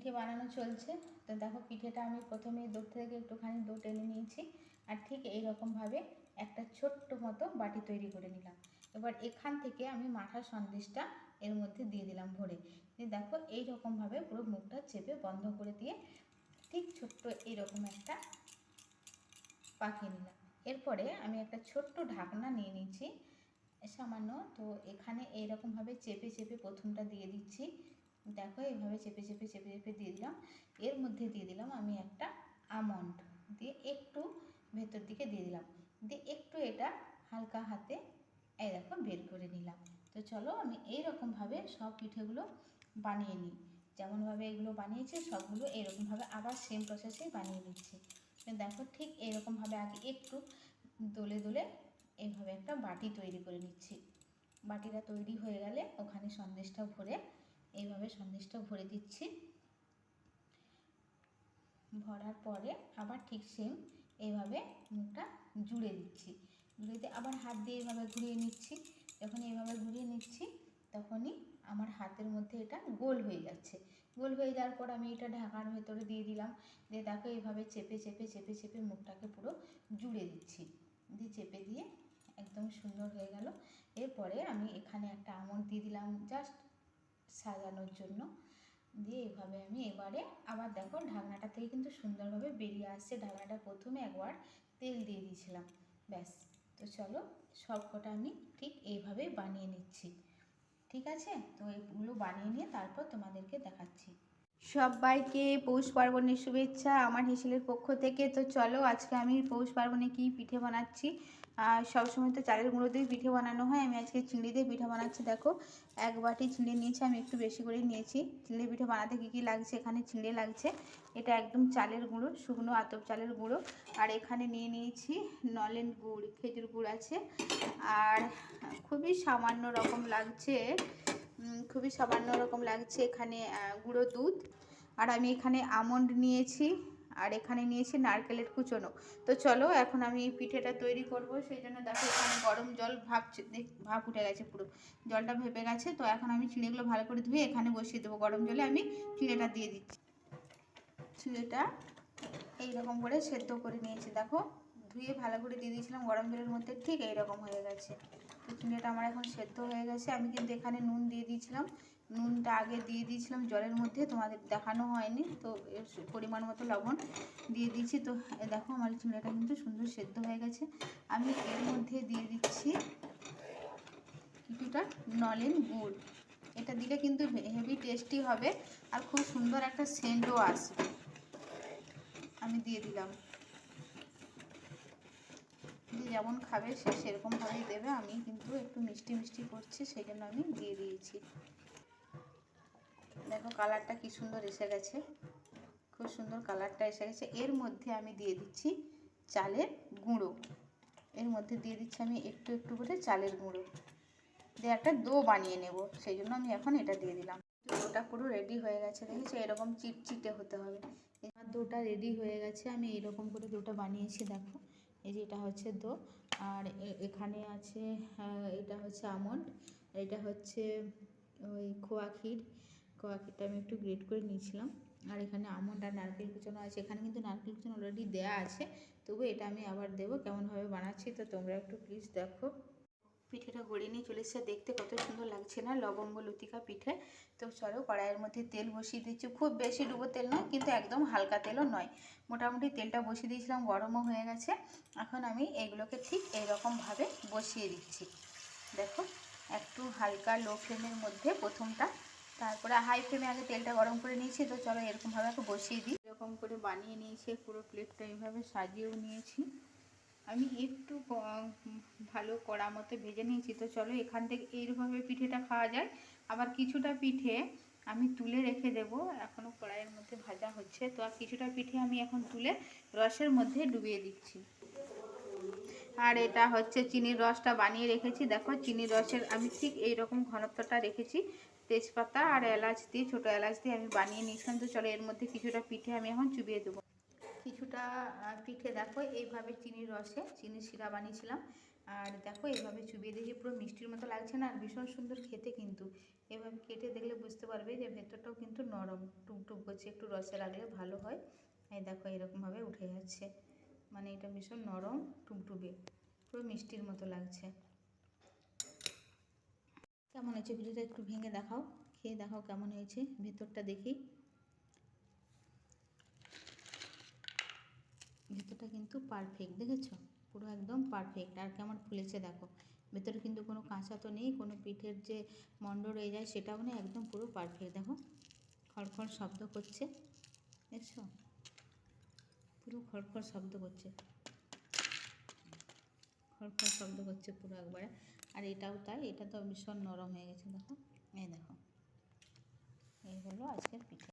পিঠে বানানো চলছে। তো দেখো পিঠেটা আমি প্রথমে দোর থেকে একটুখানি দো টেনে নিয়েছি। আর ঠিক এই রকমভাবে একটা ছোট্ট মতো বাটি তৈরি করে নিলাম। এবার এখান থেকে আমি মাঠার সন্দেশটা এর মধ্যে দিয়ে দিলাম ভরে। দেখো এই রকমভাবে পুরো মুখটা চেপে বন্ধ করে দিয়ে ঠিক ছোট্ট এইরকম একটা পাকিয়ে নিলাম। এরপরে আমি একটা ছোট্ট ঢাকনা নিয়ে নিচ্ছি। সামান্য তো এখানে এইরকমভাবে চেপে চেপে প্রথমটা দিয়ে দিচ্ছি। দেখো, এইভাবে চেপে চেপে চেপে চেপে দিয়ে দিলাম। এর মধ্যে দিয়ে দিলাম আমি একটা আমন্ড দিয়ে একটু ভেতর দিকে দিয়ে দিলাম। দিয়ে একটু এটা হালকা হাতে এই দেখো বের করে নিলাম। তো চলো আমি এই রকমভাবে সব পিঠেগুলো বানিয়ে নিই। যেমনভাবে এগুলো বানিয়েছি, সবগুলো এরকমভাবে আবার সেম প্রসেসেই বানিয়ে নিচ্ছি। দেখো ঠিক এরকমভাবে আগে একটু দোলে দোলে এইভাবে একটা বাটি তৈরি করে নিচ্ছি। বাটিটা তৈরি হয়ে গেলে ওখানে সন্দেশটা ভরে এইভাবে সন্দেশটা ভরে দিচ্ছি। ভরার পরে আবার ঠিক সেম এইভাবে মুখটা জুড়ে দিচ্ছি। জুড়ে দিয়ে আবার হাত দিয়ে এইভাবে ঘুরিয়ে নিচ্ছি। যখন এইভাবে ঘুরিয়ে নিচ্ছি, তখনই আমার হাতের মধ্যে এটা গোল হয়ে যাচ্ছে। গোল হয়ে যাওয়ার পর আমি এটা ঢাকার ভেতরে দিয়ে দিলাম। দিয়ে দেখো এইভাবে চেপে চেপে চেপে চেপে মুখটাকে পুরো জুড়ে দিচ্ছি। দিয়ে চেপে দিয়ে একদম সুন্দর হয়ে গেল। এরপরে আমি এখানে একটা আমন্ড দিয়ে দিলাম। জাস্ট সাজানোর জন্য। দিয়ে এভাবে আমি এবারে আবার দেখো ঢাকনাটা থেকে কিন্তু সুন্দরভাবে বেরিয়ে আসছে। ঢাকনাটা প্রথমে একবার তেল দিয়ে দিয়েছিলাম। ব্যাস। তো চলো সব কটা আমি ঠিক এইভাবেই বানিয়ে নিচ্ছি। ঠিক আছে? তো এগুলো বানিয়ে নিয়ে তারপর তোমাদেরকে দেখাচ্ছি। সবাইকে পৌষ পার্বণের শুভেচ্ছা আমার হেসেলের পক্ষ থেকে। তো চলো আজকে আমি পৌষ পার্বণে কী পিঠে বানাচ্ছি আর সবসময় তো চালের গুঁড়ো দিয়ে পিঠে বানানো হয়। আমি আজকে চিংড়ি দিয়ে পিঠে বানাচ্ছি, দেখো। এক বাটি চিংড়ি নিয়েছি, আমি একটু বেশি করে নিয়েছি। চিংড়ি পিঠে বানাতে কী কী লাগছে? এখানে চিংড়ি লাগছে। এটা একদম চালের গুঁড়ো, শুকনো আতপ চালের গুঁড়ো। আর এখানে নিয়ে নিয়েছি নলেন গুড়, খেজুর গুড় আছে। আর খুবই সামান্য রকম লাগছে খুবই সামান্য রকম লাগছে এখানে গুঁড়ো দুধ। আর আমি এখানে আমন্ড নিয়েছি। আর এখানে নিয়েছি নারকেলের কুচনো। তো চলো, এখন আমি এই পিঠেটা তৈরি করব। সেই জন্য দেখো, এখানে গরম জল ভাপ ভাপ উঠে গেছে পুরো। জলটা ভেপে গেছে, তো এখন আমি চিড়েগুলো ভালো করে ধুয়ে এখানে বসিয়ে দেবো। গরম জলে আমি চিড়েটা দিয়ে দিচ্ছি। চিড়েটা এইরকম করে সেদ্ধ করে নিয়েছি। দেখো, ধুয়ে ভালো করে দিয়ে দিয়েছিলাম। গরম জলের মধ্যে ঠিক এইরকম হয়ে গেছে। চিড়েটা আমার এখন সেদ্ধ হয়ে গেছে। আমি কিন্তু এখানে নুন দিয়ে দিয়েছিলাম। নুনটা আগে দিয়ে দিয়েছিলাম জলের মধ্যে, তোমাদের দেখানো হয়নি, তো পরিমাণ মতো লবণ দিয়ে দিচ্ছি তো দেখো আমার চিংড়িটা কিন্তু সুন্দর সেদ্ধ হয়ে গেছে। আমি এর মধ্যে দিয়ে দিচ্ছি কিছুটা নলেন গুড়। এটা দিলে কিন্তু হেভি টেস্টি হবে আর খুব সুন্দর একটা সেন্টও আসবে। আমি দিয়ে দিলাম। যেমন খাবে সে সেরকমভাবেই দেবে। আমি কিন্তু একটু মিষ্টি মিষ্টি করছি সেই জন্য আমি দিয়ে দিয়েছি। দেখো কালারটা কি সুন্দর এসে গেছে। খুব সুন্দর কালারটা এসে গেছে। এর মধ্যে আমি দিয়ে দিচ্ছি চালের গুঁড়ো। এর মধ্যে দিয়ে দিচ্ছি আমি একটু একটু করে চালের গুঁড়ো। দিয়ে একটা দো বানিয়ে নেব সেই জন্য আমি এখন এটা দিয়ে দিলাম। দোটা পুরো রেডি হয়ে গেছে, দেখেছ? এরকম চিটচিটে হতে হবে। এবার দোটা রেডি হয়ে গেছে, আমি এরকম করে দোটা বানিয়েছি, দেখো। এই যে এটা হচ্ছে দো আর এখানে আছে আহ, এটা হচ্ছে আমন্ড এটা হচ্ছে ওই খোয়া ক্ষীর। খোয়া ক্ষীরটা আমি একটু গ্রেট করে নিয়েছিলাম। আর এখানে আমন্ড আর নারকেল কুচানো আছে। এখানে কিন্তু নারকেল কুচানো অলরেডি দেওয়া আছে। তবু এটা আমি আবার দেবো। কেমনভাবে বানাচ্ছি তো তোমরা একটু প্লিজ দেখো। পিঠেটা গড়িয়ে নিয়ে চলে এসেছে দেখতে কত সুন্দর লাগছে না লবঙ্গ, লতিকা পিঠে। তো চলো কড়াইয়ের মধ্যে তেল বসিয়ে দিচ্ছি। খুব বেশি ডুবো তেল নয়, কিন্তু একদম হালকা তেলও নয়। মোটামুটি তেলটা বসিয়ে দিয়েছিলাম, গরমও হয়ে গেছে। এখন আমি এগুলোকে ঠিক এইরকমভাবে বসিয়ে দিচ্ছি। দেখো, একটু হালকা লো ফ্লেমের মধ্যে প্রথমটা। তারপরে হাই ফ্লেমে আগে তেলটা গরম করে নিয়েছি। তো চলো এরকমভাবে একটু বসিয়ে দিই। এরকম করে বানিয়ে নিয়েছি, পুরো প্লেটটা এইভাবে সাজিয়েও নিয়েছি। আমি একটু ভালো কড়া মতো ভেজে নিয়েছি। তো চলো এখান থেকে এইভাবে পিঠেটা খাওয়া যায়। আবার কিছুটা পিঠে আমি তুলে রেখে দেব। এখনও কড়াইয়ের মধ্যে ভাজা হচ্ছে। তো আর কিছুটা পিঠে আমি এখন তুলে রসের মধ্যে ডুবিয়ে দিচ্ছি। আর এটা হচ্ছে চিনির রসটা বানিয়ে রেখেছি। দেখো চিনির রসের আমি ঠিক এই রকম ঘনত্বটা রেখেছি। তেজপাতা আর এলাচ দিয়ে, ছোটো এলাচ দিয়ে আমি বানিয়ে নিয়েছিলাম। তো চলো এর মধ্যে কিছুটা পিঠে আমি এখন চুবিয়ে দেবো। কিছুটা পিঠে দেখো, এইভাবে চিনির রসে চিনির শিরা বানিয়েছিলাম। আর দেখো, এইভাবে চুবিয়ে দেখি পুরো মিষ্টির মতো লাগছে না, আর ভীষণ সুন্দর খেতে কিন্তু। এভাবে কেটে দেখলে বুঝতে পারবে যে ভেতরটাও কিন্তু নরম টুকটুক করছে, একটু রসে রাখলে ভালো হয়। এই দেখো, এরকমভাবে উঠে যাচ্ছে। মানে এটা ভীষণ নরম টুকটুকে পুরো মিষ্টির মতো লাগছে। কেমন হয়েছে? ভিডিওটা একটু ভেঙে দেখাও, খেয়ে দেখাও কেমন হয়েছে, ভেতরটা দেখি। ভেতরটা কিন্তু পারফেক্ট দেখেছ? পুরো একদম পারফেক্ট আর কেমন ফুলেছে দেখো। ভেতরে কিন্তু কোনো কাঁচা তো নেই, কোনো পিঠের যে মন্ড রয়ে যায় সেটাও নেই, একদম পুরো পারফেক্ট দেখো। খড়খড় শব্দ করছে, দেখছ? পুরো খড়খড় শব্দ করছে। খড়খড় শব্দ করছে পুরো একবারে। আর এটাও তাই, এটা তো ভীষণ নরম হয়ে গেছে, দেখো। এই দেখো। এই হলো আজকের পিঠে।